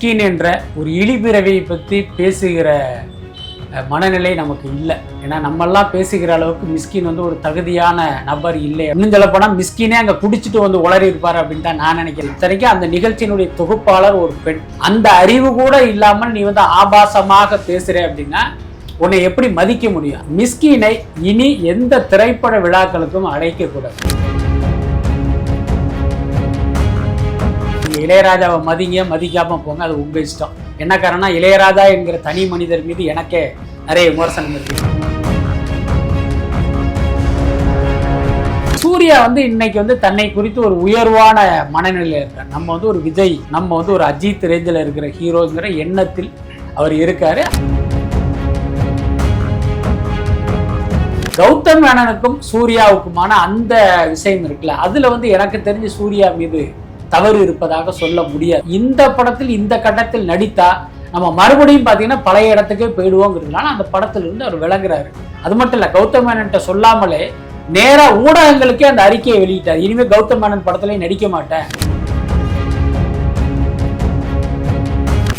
மிஸ்கின் என்ற ஒரு இழிபிறவியை பற்றி பேசுகிற மனநிலை நமக்கு இல்லை. ஏன்னா நம்மெல்லாம் பேசுகிற அளவுக்கு மிஸ்கின் வந்து ஒரு தகுதியான நபர் இல்லை. இன்னும் சொல்ல மிஸ்கினே அங்கே குடிச்சிட்டு வந்து உளறி இருப்பார் அப்படின்னு தான் நான் நினைக்கிறேன். இத்தனைக்கும் அந்த நிகழ்ச்சியினுடைய தொகுப்பாளர் ஒரு பெண். அந்த அறிவு கூட இல்லாமல் நீ வந்து ஆபாசமாக பேசுகிற அப்படின்னா உன்னை எப்படி மதிக்க முடியும்? மிஸ்கினை இனி எந்த திரைப்பட விழாக்களுக்கும் அழைக்கக்கூடாது. இளையராஜாவை மதிங்க மதிக்காம போங்க அது உங்க இஷ்டம். என்ன காரணம் இளையராஜா என்கிற தனி மனிதர் மீது எனக்கே நிறைய விமர்சனம் இருக்கு. சூர்யா வந்து இன்னைக்கு வந்து தன்னை குறித்து ஒரு உயர்வான மனநிலையில் இருக்கார். நம்ம வந்து ஒரு விஜய் நம்ம வந்து ஒரு அஜித் ரேஞ்சில் இருக்கிற ஹீரோங்கிற எண்ணத்தில் அவர் இருக்காரு. கௌதம் மேனனுக்கும் சூர்யாவுக்குமான அந்த விஷயம் இருக்குல்ல அதுல வந்து எனக்கு தெரிஞ்சு சூர்யா மீது தவறு இருப்பதாக சொல்ல முடியாது. இந்த படத்தில் இந்த கட்டத்தில் நடித்தா நம்ம மறுபடியும் பார்த்தீங்கன்னா பழைய இடத்துக்கே போயிடுவோங்கிறதுனால அந்த படத்திலிருந்து அவர் விளங்குறாரு அது மட்டும் இல்லை கௌதம் மேனன்ட்ட சொல்லாமலே நேரா ஊடகங்களுக்கே அந்த அறிக்கையை வெளியிட்டார். இனிமேல் கௌதம் மேனன் படத்துல நடிக்க மாட்டேன்.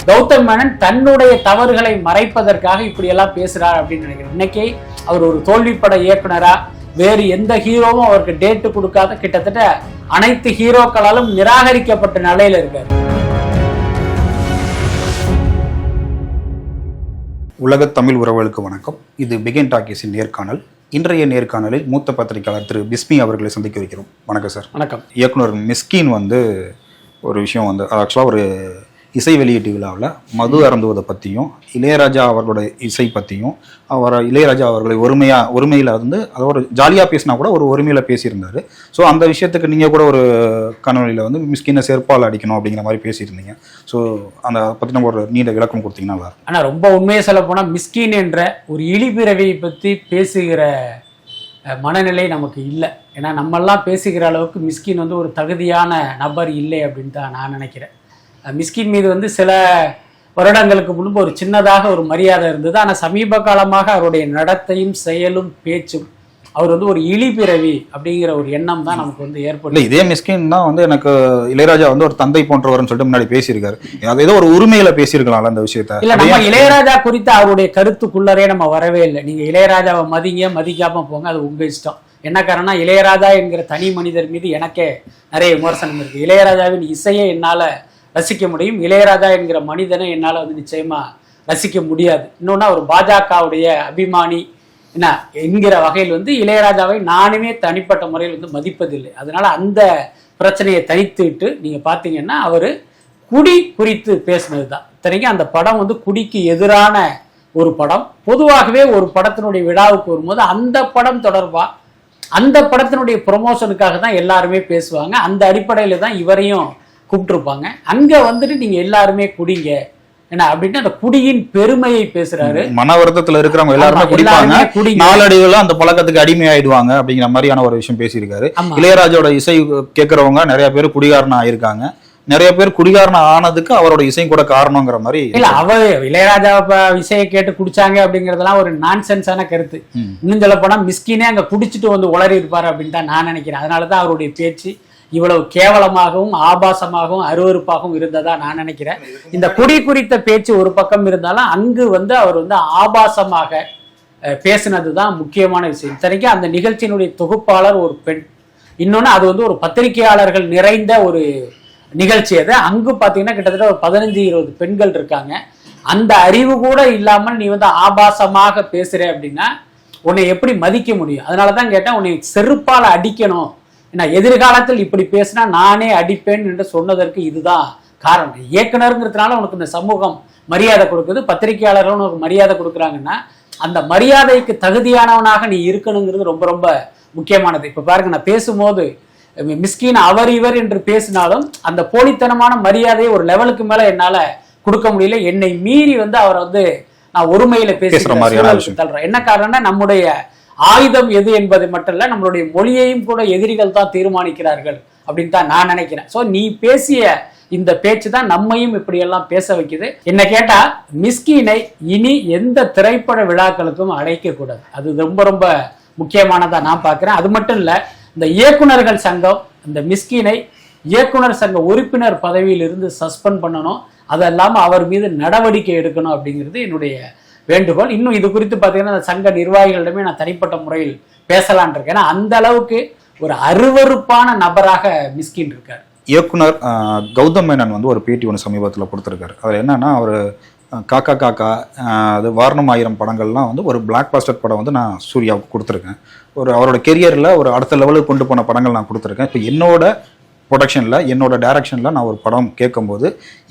கௌதம் மேனன் தன்னுடைய தவறுகளை மறைப்பதற்காக இப்படி எல்லாம் அப்படின்னு நினைக்கிறேன். இன்னைக்கு அவர் ஒரு தோல்விப்பட இயக்குனரா வேறு எந்த ஹீரோவும் அவருக்கு டேட்டு கொடுக்காத கிட்டத்தட்ட அனைத்து ஹீரோக்களாலும் நிராகரிக்கப்பட்ட நிலையில இருக்காரு. உலகத் தமிழ் உறவுகளுக்கு வணக்கம். இது பிகின் டாக்கீஸின் நேர்காணல். இன்றைய நேர்காணலில் மூத்த பத்திரிகையாளர் திரு பிஸ்மி அவர்களை சந்திக்க வைக்கிறோம். வணக்கம் சார். வணக்கம். இயக்குனர் மிஸ்கின் வந்து ஒரு விஷயம் வந்து ஆக்சுவலாக ஒரு இசை வெளியீட்டு விழாவில் மது அருந்துவதை பற்றியும் இளையராஜா அவர்களோட இசை பற்றியும் அவர் இளையராஜா அவர்களை ஒருமையாக ஒருமையில் வந்து அதை ஒரு ஜாலியாக பேசினா கூட ஒரு ஒருமையில் பேசியிருந்தார். ஸோ அந்த விஷயத்துக்கு நீங்கள் கூட ஒரு கணவனியில் வந்து மிஸ்கினை செருப்பால் அடிக்கணும் அப்படிங்கிற மாதிரி பேசியிருந்தீங்க. ஸோ அந்த பற்றி நம்ம ஒரு நீண்ட விளக்கம் கொடுத்தீங்கன்னா நல்லா இருக்கும். ரொம்ப உண்மையை சொல்ல போனால் மிஸ்கின் என்ற ஒரு இழிபிறவியை பற்றி பேசுகிற மனநிலை நமக்கு இல்லை. ஏன்னா நம்மெல்லாம் பேசுகிற அளவுக்கு மிஸ்கின் வந்து ஒரு தகுதியான நபர் இல்லை அப்படின்னு தான் நான் நினைக்கிறேன். மிஸ்கின் மீது வந்து சில வருடங்களுக்கு முன்பு ஒரு சின்னதாக ஒரு மரியாதை இருந்தது. ஆனால் சமீப காலமாக அவருடைய நடத்தையும் செயலும் பேச்சும் அவர் வந்து ஒரு இழிபிறவி அப்படிங்கிற ஒரு எண்ணம் தான் நமக்கு வந்து ஏற்படும் இதே மிஸ்கின் தான் வந்து எனக்கு இளையராஜா வந்து ஒரு தந்தை போன்றவர்னு சொல்லிட்டு முன்னாடி பேசியிருக்காரு. அது ஏதோ ஒரு உரிமையில பேசியிருக்கலாம்ல அந்த விஷயத்த. இல்ல நம்ம இளையராஜா குறித்து அவருடைய கருத்துக்குள்ளரே நம்ம வரவே இல்லை. நீங்க இளையராஜாவை மதிங்க மதிக்காம போங்க அது உங்க இஷ்டம். என்ன காரணம் இளையராஜா என்கிற தனி மனிதர் மீது எனக்கே நிறைய விமர்சனம் இருக்கு. இளையராஜாவின் இசையை என்னால ரசிக்க முடியும். இளையராஜா என்கிற மனிதனை என்னால் வந்து நிச்சயமா ரசிக்க முடியாது. இன்னொன்று அவர் பாஜகவுடைய அபிமானி என்ன என்கிற வகையில் வந்து இளையராஜாவை நானுமே தனிப்பட்ட முறையில் வந்து மதிப்பதில்லை. அதனால அந்த பிரச்சனையை தனித்துட்டு நீங்கள் பார்த்தீங்கன்னா அவர் குடி குறித்து பேசினது தான் இத்தனைக்கும் அந்த படம் வந்து குடிக்கு எதிரான ஒரு படம். பொதுவாகவே ஒரு படத்தினுடைய விழாவுக்கு வரும்போது அந்த படம் தொடர்பாக அந்த படத்தினுடைய ப்ரொமோஷனுக்காக தான் எல்லாருமே பேசுவாங்க. அந்த அடிப்படையில் தான் இவரையும் கூப்பிட்டுருப்பாங்க. அங்க வந்துட்டு நீங்க எல்லாருமே குடிங்க. என்ன அப்படின்ட்டு அந்த குடியின் பெருமையை பேசுறாரு. மன வருத்தத்துல இருக்கிறவங்க எல்லாருமே குடிப்பாங்க. நாளடைவுல அந்த பழக்கத்துக்கு அடிமையாயிடுவாங்க அப்படிங்கிற மாதிரியான ஒரு விஷயம் பேசியிருக்காரு. ஆமா. இளையராஜாவோட இசை கேட்கறவங்க நிறைய பேர் குடிகாரனா ஆயிருக்காங்க. நிறைய பேர் குடிகாரனா ஆனதுக்கு அவரோட இசையும் கூட காரணங்கிற மாதிரி இல்ல அவர் இளையராஜா இசையை கேட்டு குடிச்சாங்க அப்படிங்கறதெல்லாம் ஒரு நான்சென்ஸான கருத்து. இன்னும் சொல்ல போனா மிஸ்கினே அங்க குடிச்சிட்டு வந்து உளறி இருப்பாரு அப்படின்னு தான் நான் நினைக்கிறேன். அதனாலதான் அவருடைய பேச்சு இவ்வளவு கேவலமாகவும் ஆபாசமாகவும் அருவருப்பாகவும் இருந்ததா நான் நினைக்கிறேன். இந்த குடி குறித்த பேச்சு ஒரு பக்கம் இருந்தாலும் அங்கு வந்து அவர் வந்து ஆபாசமாக பேசினது பேசினதுதான் முக்கியமான விஷயம். இத்தனைக்கும் அந்த நிகழ்ச்சியினுடைய தொகுப்பாளர் ஒரு பெண். இன்னொன்னு அது வந்து ஒரு பத்திரிகையாளர்கள் நிறைந்த ஒரு நிகழ்ச்சி அது. அங்கு பார்த்தீங்கன்னா கிட்டத்தட்ட ஒரு பதினஞ்சு இருபது பெண்கள் இருக்காங்க. அந்த அறிவு கூட இல்லாமல் நீ வந்து ஆபாசமாக பேசுற அப்படின்னா உன்னை எப்படி மதிக்க முடியும்? அதனால தான் கேட்டேன் உன்னை செருப்பால் அடிக்கணும். ஏன்னா எதிர்காலத்தில் இப்படி பேசினா நானே அடிப்பேன் என்று சொன்னதற்கு இதுதான் காரணம். இயக்குனருங்கிறதுனால உனக்கு இந்த சமூகம் மரியாதை கொடுக்குது பத்திரிகையாளர்கள் உனக்கு மரியாதை கொடுக்குறாங்கன்னா அந்த மரியாதைக்கு தகுதியானவனாக நீ இருக்கணுங்கிறது ரொம்ப ரொம்ப முக்கியமானது. இப்போ பாருங்க நான் பேசும்போது மிஸ்கின் அவர் இவர் என்று பேசினாலும் அந்த போலித்தனமான மரியாதையை ஒரு லெவலுக்கு மேல என்னால கொடுக்க முடியல. என்னை மீறி வந்து அவர் வந்து நான் ஒருமையில பேசுற விஷயம். தள்ளுறேன் என்ன காரணம்னா நம்முடைய ஆயுதம் எது என்பது மட்டும் இல்ல நம்மளுடைய மொழியையும் கூட எதிரிகள் தான் தீர்மானிக்கிறார்கள் அப்படின்னு தான் நான் நினைக்கிறேன். சோ நீ பேசிய இந்த பேச்சு தான் நம்மையும் இப்படி எல்லாம் பேச வைக்குது. என்ன கேட்டா மிஸ்கினை இனி எந்த திரைப்பட விழாக்களுக்கும் அழைக்க கூடாது அது ரொம்ப ரொம்ப முக்கியமானதா நான் பார்க்குறேன். அது மட்டும் இல்ல இந்த இயக்குனர்கள் சங்கம் இந்த மிஸ்கினை இயக்குனர் சங்க உறுப்பினர் பதவியிலிருந்து சஸ்பெண்ட் பண்ணணும். அது இல்லாமல் அவர் மீது நடவடிக்கை எடுக்கணும் அப்படிங்கிறது என்னுடைய வேண்டுகோள். இன்னும் இது குறித்து பார்த்தீங்கன்னா அந்த சங்க நிர்வாகிகளிடமே நான் தனிப்பட்ட முறையில் பேசலான் இருக்கேன். ஏன்னா அந்த அளவுக்கு ஒரு அருவருப்பான நபராக மிஸ்கின் இருக்கார். இயக்குனர் கௌதம் மேனன் வந்து ஒரு பேட்டி ஒன்று சமீபத்தில் கொடுத்துருக்காரு. அதில் என்னன்னா அவர் காக்கா காக்கா அது வாரணம் ஆயிரம் படங்கள்லாம் வந்து ஒரு பிளாக் பாஸ்டர் படம் வந்து நான் சூர்யாவுக்கு கொடுத்துருக்கேன். ஒரு அவரோட கெரியரில் ஒரு அடுத்த லெவலுக்கு கொண்டு போன படங்கள் நான் கொடுத்துருக்கேன். இப்போ என்னோட ப்ரொடக்ஷனில் என்னோட டேரக்ஷனில் நான் ஒரு படம் கேட்கும்போது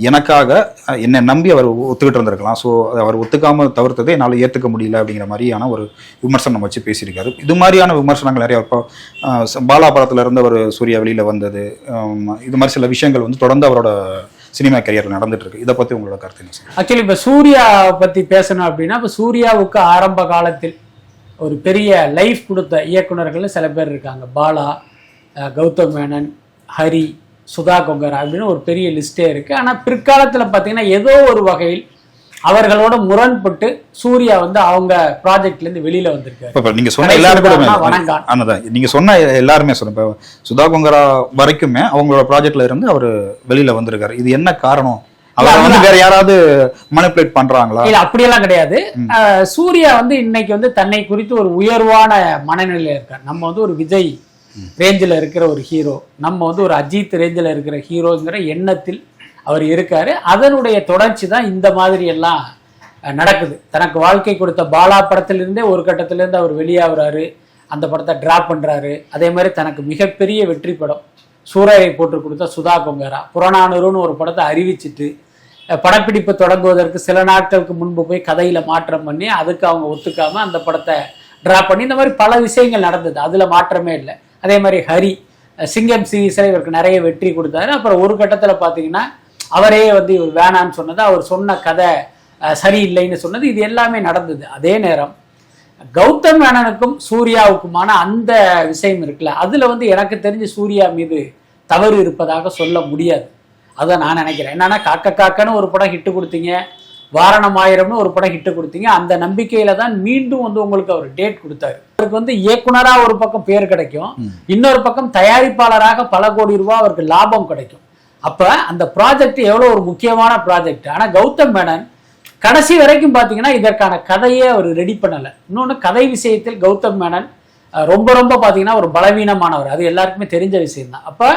எனக்காக என்னை நம்பி அவர் ஒத்துக்கிட்டு இருந்திருக்கலாம். ஸோ அவர் ஒத்துக்காமல் தவிர்த்ததை என்னால் ஏற்றுக்க முடியல அப்படிங்கிற மாதிரியான ஒரு விமர்சனம் வச்சு பேசியிருக்காரு. இது மாதிரியான விமர்சனங்கள் நிறைய இப்போ பாலா படத்தில் இருந்து அவர் சூர்யா வெளியில் வந்தது இது மாதிரி சில விஷயங்கள் வந்து தொடர்ந்து அவரோட சினிமா கரியரில் நடந்துட்டு இருக்கு. இதை பற்றி உங்களோட கருத்து என்ன சார்? ஆக்சுவலி இப்போ சூர்யா பற்றி பேசணும் அப்படின்னா இப்போ சூர்யாவுக்கு ஆரம்ப காலத்தில் ஒரு பெரிய லைஃப் கொடுத்த இயக்குநர்கள் சில பேர் இருக்காங்க. பாலா கௌதம் மேனன் ஹரி சுதா கொங்கரா அப்படின்னு ஒரு பெரிய லிஸ்டே இருக்கு. ஆனால் பிற்காலத்தில் பார்த்தீங்கன்னா ஏதோ ஒரு வகையில் அவர்களோட முரண்பட்டு சூர்யா வந்து அவங்க ப்ராஜெக்ட்லேருந்து வெளியில வந்திருக்காரு. நீங்க சொன்ன எல்லாரும் நீங்க சொன்ன எல்லாருமே சொன்ன இப்போ சுதா கொங்கரா வரைக்குமே அவங்களோட ப்ராஜெக்ட்ல இருந்து அவர் வெளியில வந்திருக்காரு. இது என்ன காரணம்? அவரை வந்து வேற யாராவது மனிப்புலேட் பண்றாங்களா? இல்ல அப்படியெல்லாம் கிடையாது. சூர்யா வந்து இன்னைக்கு வந்து தன்னை குறித்து ஒரு உயர்வான மனநிலையில இருக்கார். நம்ம வந்து ஒரு விஜய் ரேஞ்சில் இருக்கிற ஒரு ஹீரோ நம்ம வந்து ஒரு அஜித் ரேஞ்சில் இருக்கிற ஹீரோங்கிற எண்ணத்தில் அவர் இருக்காரு. அதனுடைய தொடர்ச்சி தான் இந்த மாதிரி எல்லாம் நடக்குது. தனக்கு வாழ்க்கை கொடுத்த பாலா படத்திலிருந்தே ஒரு கட்டத்திலேருந்து அவர் வெளியாகிறாரு. அந்த படத்தை டிராப் பண்ணுறாரு அதே மாதிரி தனக்கு மிகப்பெரிய வெற்றி படம் சூரரை போட்டு கொடுத்த சுதா கொங்கரா. புறநானூறுன்னு ஒரு படத்தை அறிவிச்சிட்டு படப்பிடிப்பு தொடங்குவதற்கு சில நாட்களுக்கு முன்பு போய் கதையில் மாற்றம் பண்ணி அதுக்கு அவங்க ஒத்துக்காமல் அந்த படத்தை ட்ராப் பண்ணி இந்த மாதிரி பல விஷயங்கள் நடந்தது. அதில் மாற்றமே இல்லை. அதே மாதிரி ஹரி சிங்கம் சீரீஸில் இவருக்கு நிறைய வெற்றி கொடுத்தாரு. அப்புறம் ஒரு கட்டத்தில் பார்த்தீங்கன்னா அவரே வந்து இவர் வேணான்னு சொன்னது அவர் சொன்ன கதை சரியில்லைன்னு சொன்னது இது எல்லாமே நடந்தது. அதே நேரம் கௌதம் மேனனுக்கும் சூர்யாவுக்குமான அந்த விஷயம் இருக்குல்ல அதில் வந்து எனக்கு தெரிஞ்சு சூர்யா மீது தவறு இருப்பதாக சொல்ல முடியாது. அதை நான் நினைக்கிறேன். என்னன்னா காக்க காக்கன்னு ஒரு படம் ஹிட்டு கொடுத்தீங்க வாரணம் ஆயிரம்னு ஒரு படம் ஹிட்டு கொடுத்தீங்க. அந்த நம்பிக்கையில தான் மீண்டும் வந்து உங்களுக்கு அவர் டேட் கொடுத்தாரு. அவருக்கு வந்து இயக்குனரா ஒரு பக்கம் பேர் கிடைக்கும். இன்னொரு பக்கம் தயாரிப்பாளராக பல கோடி ரூபாய் அவருக்கு லாபம் கிடைக்கும். அப்ப அந்த ப்ராஜெக்ட் எவ்வளவு ஒரு முக்கியமான ப்ராஜெக்ட் ஆனா கௌதம் மேனன் கடைசி வரைக்கும் பார்த்தீங்கன்னா இதற்கான கதையே அவர் ரெடி பண்ணலை. இன்னொன்று கதை விஷயத்தில் கௌதம் மேனன் ரொம்ப ரொம்ப பார்த்தீங்கன்னா ஒரு பலவீனமானவர். அது எல்லாருக்குமே தெரிஞ்ச விஷயம் தான் அப்போ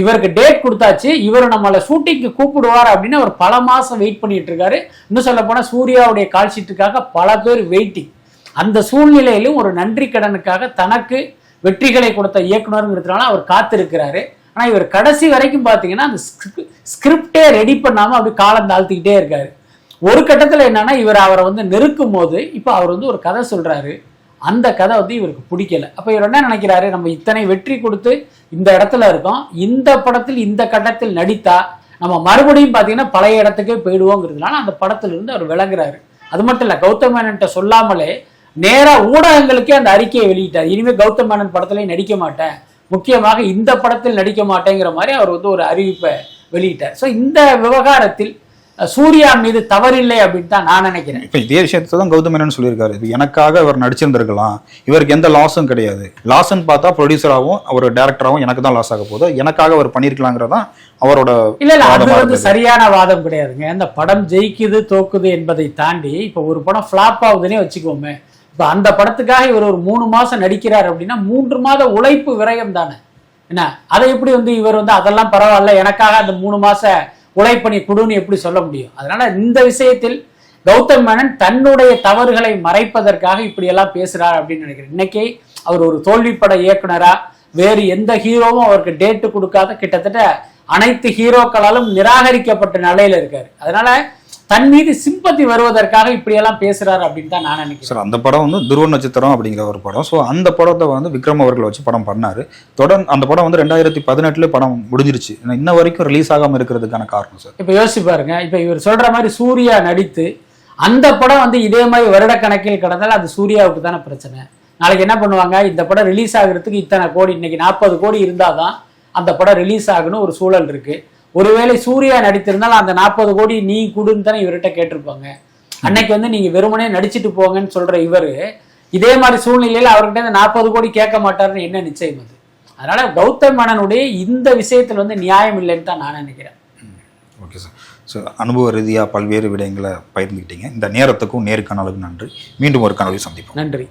இவருக்கு டேட் கொடுத்தாச்சு இவர் நம்மளை ஷூட்டிங்க்கு கூப்பிடுவார் அப்படின்னு அவர் பல மாதம் வெயிட் பண்ணிட்டு இருக்காரு. இன்னும் சொல்ல போனால் சூர்யாவுடைய கால்ஷீட்டுக்காக பல பேர் வெயிட்டிங் அந்த சூழ்நிலையிலும் ஒரு நன்றி கடனுக்காக தனக்கு வெற்றிகளை கொடுத்த இயக்குனருங்கிறதுனால அவர் காத்திருக்கிறாரு. ஆனால் இவர் கடைசி வரைக்கும் பார்த்தீங்கன்னா அந்த ஸ்கிரிப்டே ரெடி பண்ணாமல் அப்படி காலம் தாழ்த்திக்கிட்டே இருக்காரு. ஒரு கட்டத்தில் என்னன்னா இவர் அவரை வந்து நெருக்கும் போது இப்போ அவர் வந்து ஒரு கதை சொல்றாரு. அந்த கதை வந்து இவருக்கு பிடிக்கல. அப்போ இவர் என்ன நினைக்கிறாரு? நம்ம இத்தனை வெற்றி கொடுத்து இந்த இடத்துல இருக்கோம். இந்த படத்தில் இந்த கட்டத்தில் நடித்தா நம்ம மறுபடியும் பார்த்தீங்கன்னா பழைய இடத்துக்கே போயிடுவோங்கிறதுனால அந்த படத்திலிருந்து அவர் விளங்குறாரு அது மட்டும் இல்லை கௌதம் மேனன்ட்ட சொல்லாமலே நேராக ஊடகங்களுக்கே அந்த அறிக்கையை வெளியிட்டார். இனிமேல் கௌதம் மேனன் படத்திலே நடிக்க மாட்டேன். முக்கியமாக இந்த படத்தில் நடிக்க மாட்டேங்கிற மாதிரி அவர் வந்து ஒரு அறிவிப்பை வெளியிட்டார். ஸோ இந்த விவகாரத்தில் சூர்யா மீது தவறில்லை அப்படின்னு தான் நான் நினைக்கிறேன். இப்போ இதே விஷயத்தை தான் கௌதம் மேனன் சொல்லியிருக்காரு. இது எனக்காக அவர் நடிச்சிருந்திருக்கலாம். இவருக்கு எந்த லாஸும் கிடையாது. லாஸ்ன்னு பார்த்தா ப்ரொடியூசராகவும் அவர் டேரக்டராகவும் எனக்கு தான் லாஸ் ஆக போகுது. எனக்காக அவர் பண்ணியிருக்கலாங்கிறதான் அவரோட இல்ல இல்ல அது வந்து. சரியான வாதம் கிடையாதுங்க. இந்த படம் ஜெயிக்குது தோக்குது என்பதை தாண்டி இப்போ ஒரு படம் ஃபிளாப் ஆகுதுன்னே வச்சுக்கோமே. இப்போ அந்த படத்துக்காக இவர் ஒரு மூணு மாசம் நடிக்கிறார் அப்படின்னா மூன்று மாத உழைப்பு விரயம் தானே. என்ன? அதை எப்படி வந்து இவர் வந்து அதெல்லாம் பரவாயில்ல எனக்காக அந்த மூணு மாச உழைப்பணி கொடுன்னு எப்படி சொல்ல முடியும்? அதனால இந்த விஷயத்தில் கௌதம் மேனன் தன்னுடைய தவறுகளை மறைப்பதற்காக இப்படியெல்லாம் பேசுறார் அப்படின்னு நினைக்கிறேன். இன்னைக்கு அவர் ஒரு தோல்விப்பட இயக்குனரா? வேறு எந்த ஹீரோவும் அவருக்கு டேட்டு கொடுக்காத கிட்டத்தட்ட அனைத்து ஹீரோக்களாலும் நிராகரிக்கப்பட்ட நிலையில இருக்காரு. அதனால தன் மீது சிம்பத்தி வருவதற்காக இப்படியெல்லாம் பேசுறாரு அப்படின்னு தான் நான் நினைக்கிறேன். சார் அந்த படம் வந்து துருவ நட்சத்திரம் அப்படிங்கிற ஒரு படம். ஸோ அந்த படத்தை வந்து விக்ரம் அவர்களை வச்சு படம் பண்ணாரு. தொடர்ந்து அந்த படம் வந்து ரெண்டாயிரத்தி பதினெட்டுல படம் முடிஞ்சிருச்சு. இன்ன வரைக்கும் ரிலீஸ் ஆகாம இருக்கிறதுக்கான காரணம் சார். இப்ப யோசிச்சு பாருங்க. இப்ப இவர் சொல்ற மாதிரி சூர்யா நடித்து அந்த படம் வந்து இதே மாதிரி வருடக்கணக்கில் கடந்தால் அது சூர்யாவுக்கு தானே பிரச்சனை. நாளைக்கு என்ன பண்ணுவாங்க? இந்த படம் ரிலீஸ் ஆகுறதுக்கு இத்தனை கோடி இன்னைக்கு நாற்பது கோடி இருந்தாதான் அந்த படம் ரிலீஸ் ஆகணும் ஒரு சூழல் இருக்கு. ஒருவேளை சூர்யா நடித்திருந்தால் அந்த நாற்பது கோடி நீ கொடுன்னு தானே இவர்கிட்ட கேட்டிருப்பாங்க. அன்னைக்கு வந்து நீங்க வெறுமனே நடிச்சிட்டு போங்கன்னு சொல்ற இவரு இதே மாதிரி சூழ்நிலையில அவர்கிட்ட இந்த நாற்பது கோடி கேட்க மாட்டாருன்னு என்ன நிச்சயம் அது? அதனால கௌதம் மேனனுடைய இந்த விஷயத்துல வந்து நியாயம் இல்லைன்னு தான் நான் நினைக்கிறேன். Okay sir. ஸோ அனுபவ ரீதியாக பல்வேறு விடயங்களை பகிர்ந்துக்கிட்டீங்க. இந்த நேரத்துக்கும் நேர்காணலுக்கும் நன்றி. மீண்டும் ஒரு கனவை சந்திப்போம். நன்றி.